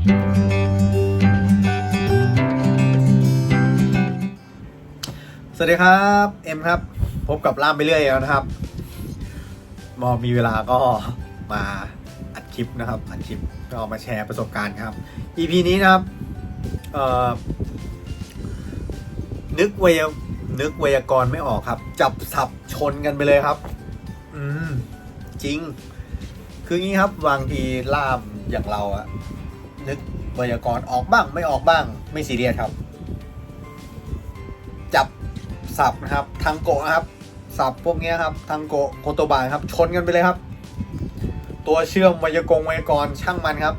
สวัสดีครับเอ็มครับ พบกับล่ามไปเรื่อยแล้วนะครับมอมีเวลาก็มาอัดคลิปนะครับ อัดคลิปก็มาแชร์ประสบการณ์ครับ EP นี้นะครับเอ่อนึกไวยนึกไวยากรไม่ออกครับ จับสับชนกันไปเลยครับ อืมจริง คืองี้ครับบางทีล่ามอย่างเราอะ นึกไวยากรณ์ออกบ้างไม่ออกบ้างไม่ซีเรียสครับ จับสับนะครับทางโกะนะครับสับพวกเนี้ยครับทางโกะโคโตบะครับ ชนกันไปเลยครับ ตัวเชื่อมไวยากรณ์ไวยากรณ์ช่างมันครับ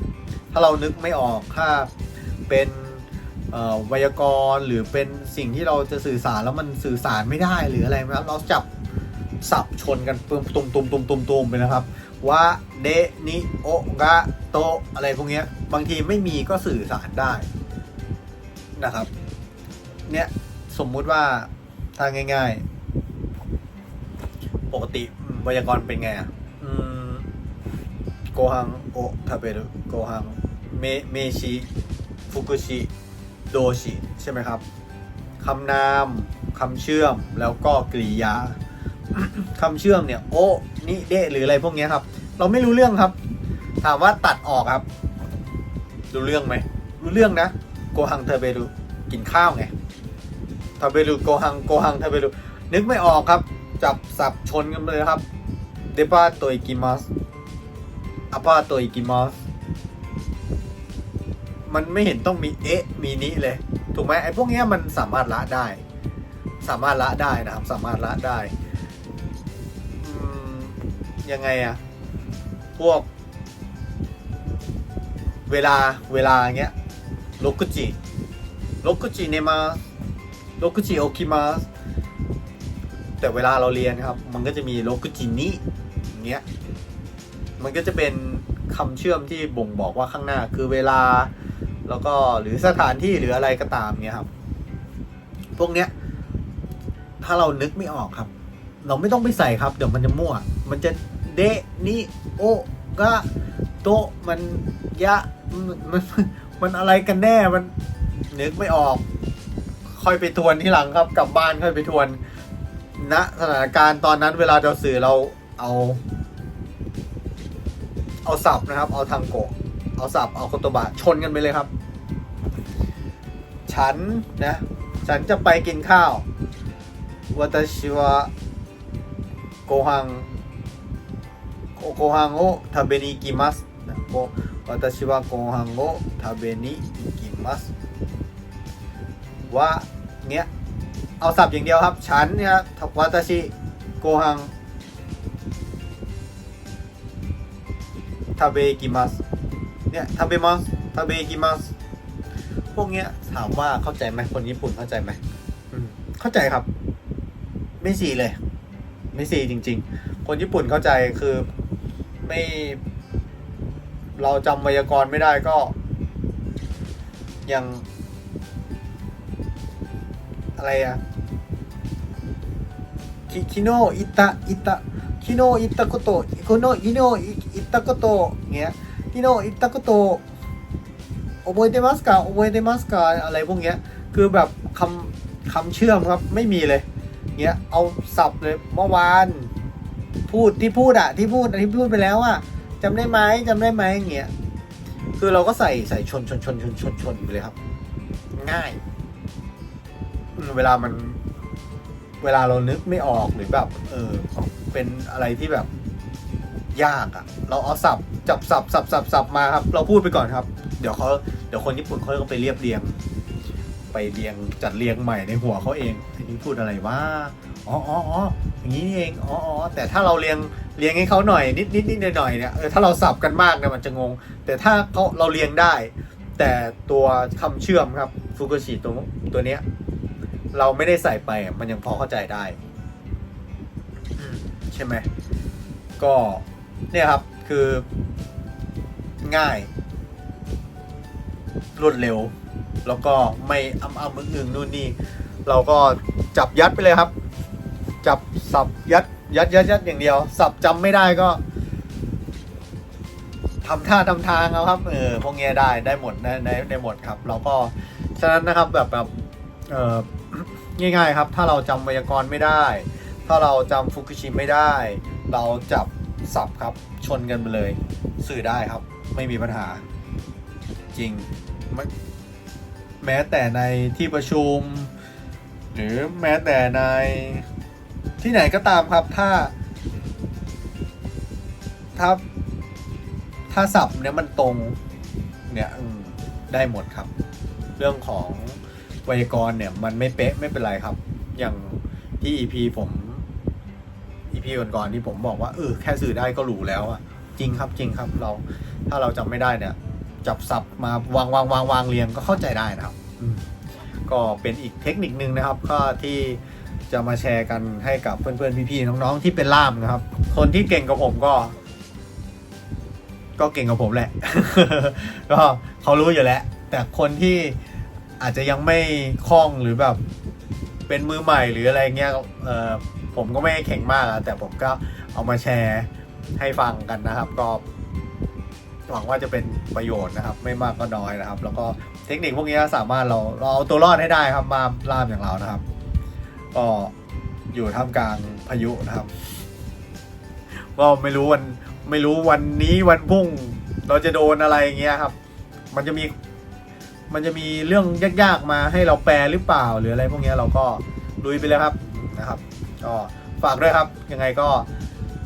ถ้าเรานึกไม่ออกถ้าเป็นไวยากรณ์หรือเป็นสิ่งที่เราจะสื่อสารแล้วมันสื่อสารไม่ได้หรืออะไรนะครับเราจับ สับชนกันตุมตุมตุมตุมตุมตุมไปนะครับว่าเดนิโอกะโตอะไรพวกเนี้ยบางทีไม่มีก็สื่อสารได้นะครับ เนี่ยสมมุติว่าถ้างง่าย ๆ ปกติไวยากรณ์เป็นไงอะโกฮังโอทาเบรุโกฮังเมเมชิฟุกุชิโดชิใช่ไหมครับคำนามคำเชื่อมแล้วก็กริยา คำเชื่อมเนี่ย โอนิเดะหรืออะไรพวกนี้ครับ เราไม่รู้เรื่องครับ ถามว่าตัดออกครับ รู้เรื่องไหมรู้เรื่องนะโกฮังเทเบรุกินข้าวไงเทเบรุโกฮังโกฮังเทเบรุนึกไม่ออกครับ จับสับชนกันเลยครับเดปาโตอิกิมัสอาปาโตอิกิมัสมันไม่เห็นต้องมีเอะมีนี้เลย ถูกไหมไอ้พวกนี้มันสามารถละได้ สามารถละได้นะครับ สามารถละได้ ยังไงอะพวก เวลาเวลาเงี้ยโลกุจิโลกุจิเนมาโลกุจิโอคิมาสแต่เวลาเราเรียนครับ มันก็จะมีโลกุจินิอย่างเงี้ยมันก็จะเป็นคำเชื่อมที่บ่งบอกว่าข้างหน้าคือเวลา แล้วก็หรือสถานที่หรืออะไรก็ตามเงี้ยครับ พวกเนี้ย ถ้าเรานึกไม่ออกครับ เราไม่ต้องไปใส่ครับ เดี๋ยวมันจะมั่ว มันจะ เดนิโอกะโตมันยะมันมันอะไรกันแน่มันนึกไม่ออก ค่อยไปทวนที่หลังครับกลับบ้านค่อยไปทวนณสถานการณ์ตอนนั้นเวลาเราสื่อเราเอา เอาสับนะครับ เอาทางโกะเอาสับเอาโคตบะชนกันไปเลยครับ ฉันนะ ฉันจะไปกินข้าววัตชิวะโกฮัง โกฮังโอทาเบนิกิมัสนะโกวัตชิวะโกฮังโอทาเบนิกิมัสว่าเงี้ยเอาสับอย่างเดียวครับ ฉันเนี่ยวัตชิโกฮังทาเบกิมัสเนี่ยทาเบมัสทาเบกิมัสพวกเนี้ยถามว่าเข้าใจไหมคนญี่ปุ่นเข้าใจไหมเข้าใจครับ ไม่สีเลย ไม่สีจริง ๆ คนญี่ปุ่นเข้าใจคือ ไม่ เราจำไวยากรณ์ไม่ได้ก็ ยัง อะไรอะคิคิโนอิตะอิตะคิโนอิตะโกโตคิโนคิโนอิตะโกโตเงี้ยคิโนอิตะโกโต覚えてますか覚えてますかอะไรพวกเนี้ย คือแบบคำคำเชื่อมครับ ไม่มีเลย เงี้ย เอาสับเลยเมื่อวาน พูดที่พูดอะที่พูดที่พูดไปแล้วอะจำได้ไหมจำได้ไหมเงี้ยคือเราก็ใส่ใส่ชนชนชนชนชนชนไปเลยครับ ง่าย เวลามัน เวลาเรานึกไม่ออกหรือแบบ เออ เป็นอะไรที่แบบ ยากอะ่ะเราเอาสับจับสับสับสับสับมาครับ เราพูดไปก่อนครับ เดี๋ยวเขาเดี๋ยวคนญี่ปุ่นเขาก็ไปเรียบเรียง ไปเรียงจัดเรียงใหม่ในหัวเขาเองทีนี้พูดอะไรว่าอ๋ออ๋ออ๋ออย่างนี้เองอ๋ออ๋อแต่ถ้าเราเรียงเรียงให้เขาหน่อยนิดนิดนิดหน่อยหน่อยเนี่ยเออถ้าเราสับกันมากเนี่ยมันจะงง แต่ถ้าเขาเราเรียงได้ แต่ตัวคำเชื่อมครับฟูกุชิตัวตัวเนี้ยเราไม่ได้ใส่ไปมันยังพอเข้าใจได้ใช่ไหมก็เนี่ยครับคือง่าย รวดเร็ว แล้วก็ไม่อ้ำอ้ำมึงอึงนู่นนี่เราก็จับยัดไปเลยครับ จับสับยัดยัดยัดยัดอย่างเดียว สับจำไม่ได้ก็ทำท่าทำทางเอาครับเออพวกเนี้ยได้ได้หมดในในในหมดครับ เราก็ฉะนั้นนะครับแบบแบบเออง่ายๆครับ ถ้าเราจำไวยากรณ์ไม่ได้ ถ้าเราจำฟุกุชิไม่ได้ เราจับสับครับชนกันไปเลย สื่อได้ครับ ไม่มีปัญหา จริงไม่ แม้แต่ในที่ประชุม หรือแม้แต่ในที่ไหนก็ตามครับถ้า ถ้าถ้าสับเนี่ยมันตรงเนี่ยได้หมดครับ เรื่องของไวยากรณ์เนี่ยมันไม่เป๊ะไม่เป็นไรครับ อย่างที่ EP ผม EP ก่อนๆที่ผมบอกว่าเออแค่สื่อได้ก็หรูแล้วอะจริงครับจริงครับเราถ้าเราจำไม่ได้เนี่ย จับสับมาวางวางวางวางเรียงก็เข้าใจได้นะครับอืมก็เป็นอีกเทคนิคนึงนะครับ ก็ที่จะมาแชร์กันให้กับเพื่อนๆพี่ๆน้องๆที่เป็นล่ามนะครับ คนที่เก่งกว่าผมก็ ก็เก่งกว่าผมแหละ ก็เขารู้อยู่แล้ว แต่คนที่อาจจะยังไม่คล่องหรือแบบเป็นมือใหม่หรืออะไรเงี้ยเออผมก็ไม่เข่งมากอะแต่ผมก็เอามาแชร์ให้ฟังกันนะครับ ก็ หวังว่าจะเป็นประโยชน์นะครับ ไม่มากก็น้อยนะครับ แล้วก็เทคนิคพวกนี้สามารถเราเราเอาตัวรอดให้ได้ครับมาล่ามอย่างเรานะครับ ก็อยู่ท่ามกลางพายุนะครับก็ไม่รู้วันไม่รู้วันนี้วันพรุ่ง เราจะโดนอะไรอย่างเงี้ยครับ มันจะมีมันจะมีเรื่องยากๆมาให้เราแปลหรือเปล่าหรืออะไรพวกนี้เราก็ลุยไปเลยครับนะครับก็ฝากด้วยครับ ยังไงก็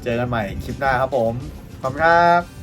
เจอกันใหม่คลิปหน้าครับผมขอบคุณครับ